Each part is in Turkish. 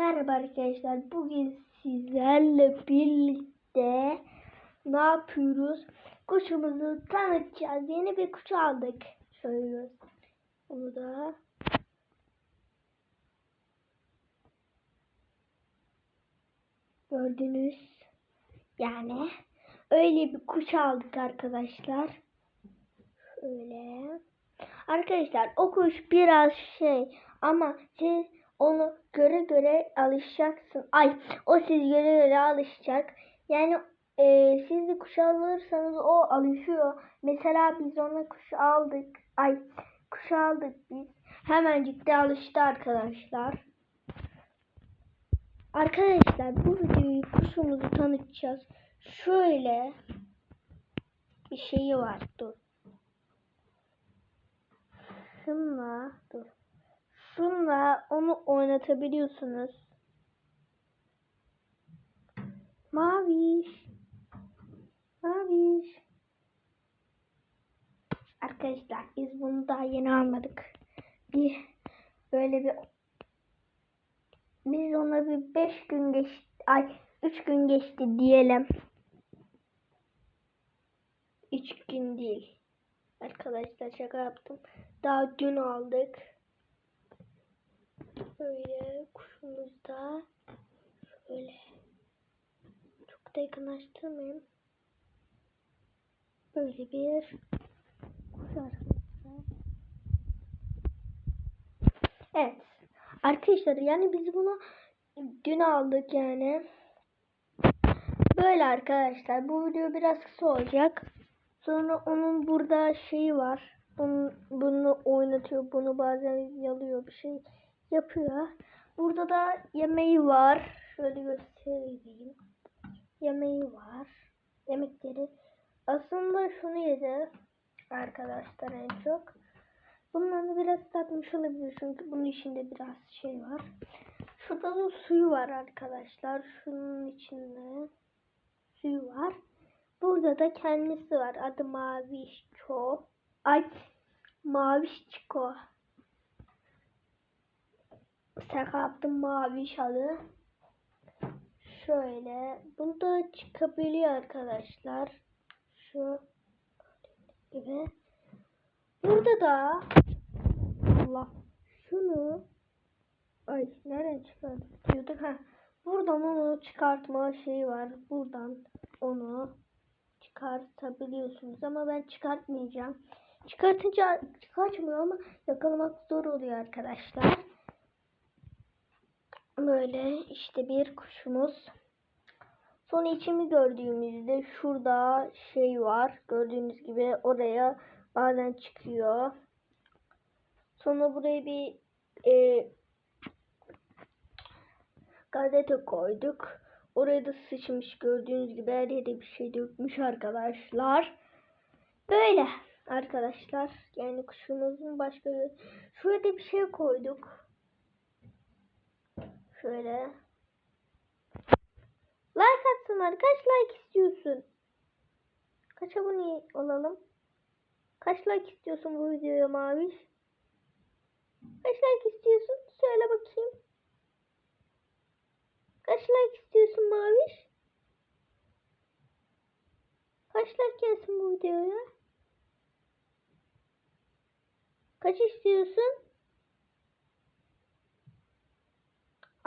Merhaba arkadaşlar. Bugün sizlerle birlikte ne yapıyoruz? Kuşumuzu tanıtacağız. Yeni bir kuş aldık. Şöyle. Onu da gördünüz. Yani öyle bir kuş aldık arkadaşlar. Şöyle. Arkadaşlar o kuş biraz şey ama siz onu göre göre alışacaksın. Ay o siz göre göre alışacak. Yani e, siz de kuş alırsanız o alışıyor. Mesela biz ona kuş aldık. Ay kuş aldık biz. Hemencik de alıştı arkadaşlar. Arkadaşlar bu videoyu kuşumuzu tanıtacağız. Şöyle bir şeyi var. Dur. Şunla dur. Şunla onu oynatabiliyorsunuz. Maviş. Maviş. Arkadaşlar biz bunu daha yeni almadık. Bir böyle bir biz ona bir beş gün geçti. Ay üç gün geçti diyelim. Üç gün değil. Arkadaşlar şaka yaptım. Daha dün aldık. Böyle kuşumuz da şöyle çok da yakınlaştırmayayım. Böyle bir kuş arkadaşlar. Evet. Arkadaşlar yani biz bunu dün aldık yani. Böyle arkadaşlar. Bu video biraz kısa olacak. Sonra onun burada şeyi var. Bunu, bunu oynatıyor. Bunu bazen yalıyor bir şey yapıyor. Burada da yemeği var. Şöyle göstereyim. Yemeği var. Yemekleri. Aslında şunu yedi arkadaşlar en çok. Bundan da biraz tatmış olabilir çünkü bunun içinde biraz şey var. Şurada da suyu var arkadaşlar. Şunun içinde suyu var. Burada da kendisi var. Adı Mavişço. Ay Mavişçiko. Sakattım Maviş adı. Şöyle. Bunda çıkabiliyor arkadaşlar. Şu gibi. Burada da Allah şunu ay nereden çıkardık diyorduk ha. Buradan onu çıkartma şeyi var. Buradan onu çıkartabiliyorsunuz ama ben çıkartmayacağım. Çıkartınca kaçmıyor ama yakalamak zor oluyor arkadaşlar. Böyle işte bir kuşumuz. Son içimi gördüğümüzde şurada şey var. Gördüğünüz gibi oraya bazen çıkıyor. Sonra buraya bir e, gazete koyduk. Oraya da sıçmış gördüğünüz gibi her yere bir şey dökmüş arkadaşlar. Böyle arkadaşlar. Yani kuşumuzun başka. Şurada bir şey koyduk. Şöyle. Like atsınlar. Kaç like istiyorsun? Kaç abone olalım? Kaç like istiyorsun bu videoya Maviş? Kaç like istiyorsun? Söyle bakayım. Kaç like istiyorsun Maviş? Kaç like gelsin bu videoya? Kaç istiyorsun?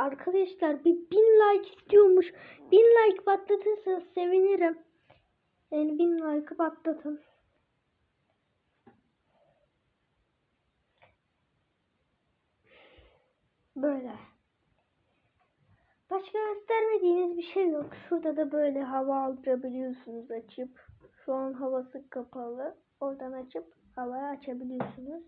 Arkadaşlar bir bin like istiyormuş. Bin like patlatırsanız sevinirim. Yani bin like patlatın. Böyle. Başka göstermediğiniz bir şey yok. Şurada da böyle hava aldırabiliyorsunuz açıp. Şu an havası kapalı. Oradan açıp havaya açabiliyorsunuz.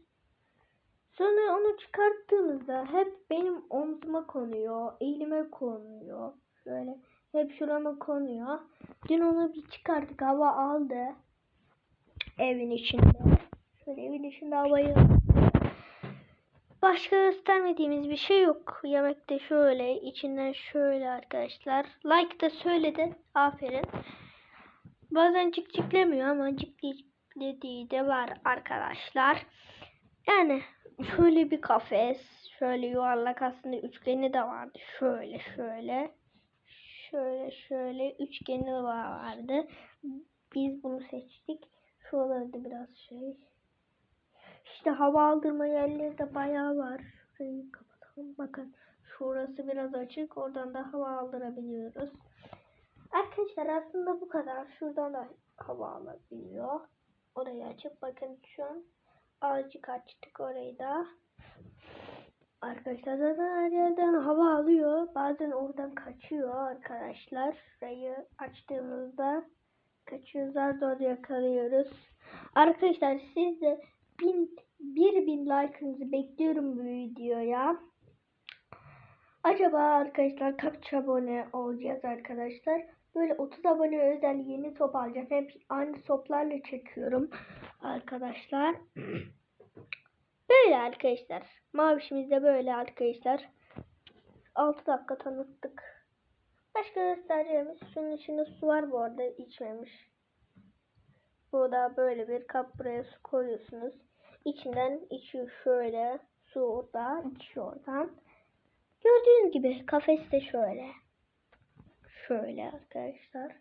Sonra onu çıkarttığınızda hep benim omzuma konuyor, elime konuyor. Şöyle hep şurama konuyor. Dün onu bir çıkarttık, hava aldı. Evin içinde. Şöyle evin içinde havayı Başka göstermediğimiz bir şey yok. Yemekte şöyle, içinden şöyle arkadaşlar. Like da söyledi. Aferin. Bazen cik ciklemiyor ama cik dediği de var arkadaşlar. Yani şöyle bir kafes. Şöyle yuvarlak aslında üçgeni de vardı. Şöyle şöyle. Şöyle şöyle üçgeni vardı. Biz bunu seçtik. Şuraları da biraz şey. İşte hava aldırma yerleri de bayağı var. Şurayı kapatalım. Bakın şurası biraz açık. Oradan da hava aldırabiliyoruz. Arkadaşlar aslında bu kadar. Şuradan da hava alabiliyor. Orayı açıp bakın şu an azıcık açtık orayı da. Arkadaşlar zaten her yerden hava alıyor. Bazen oradan kaçıyor arkadaşlar. Şurayı açtığımızda kaçıyor. Zar zor yakalıyoruz. Arkadaşlar siz de bin, bir bin like'ınızı bekliyorum bu videoya. Acaba arkadaşlar kaç abone olacağız arkadaşlar? Böyle 30 abone özel yeni top alacağım. Hep aynı toplarla çekiyorum arkadaşlar. Böyle arkadaşlar. Mavişimiz de böyle arkadaşlar. 6 dakika tanıttık. Başka göstereceğimiz şunun içinde su var bu arada içmemiş. Burada böyle bir kap buraya su koyuyorsunuz. İçinden içiyor şöyle. Su orada içiyor oradan. Gördüğünüz gibi kafes de şöyle. Şöyle arkadaşlar.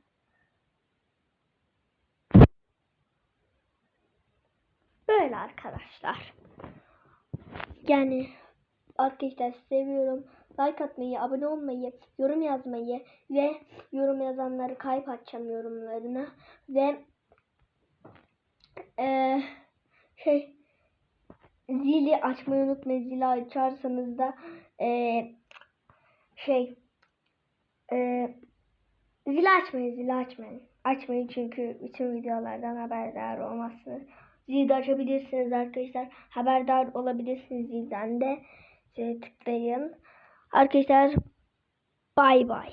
Böyle arkadaşlar. Yani arkadaşlar seviyorum. Like atmayı, abone olmayı, yorum yazmayı ve yorum yazanları kalp açacağım yorumlarına ve eee şey zili açmayı unutmayın. Zili açarsanız da eee şey eee zili açmayın, zili açmayın. Açmayın çünkü bütün videolardan haberdar olmazsınız. Zili de açabilirsiniz arkadaşlar. Haberdar olabilirsiniz zilden de. Şöyle tıklayın. Arkadaşlar bay bay.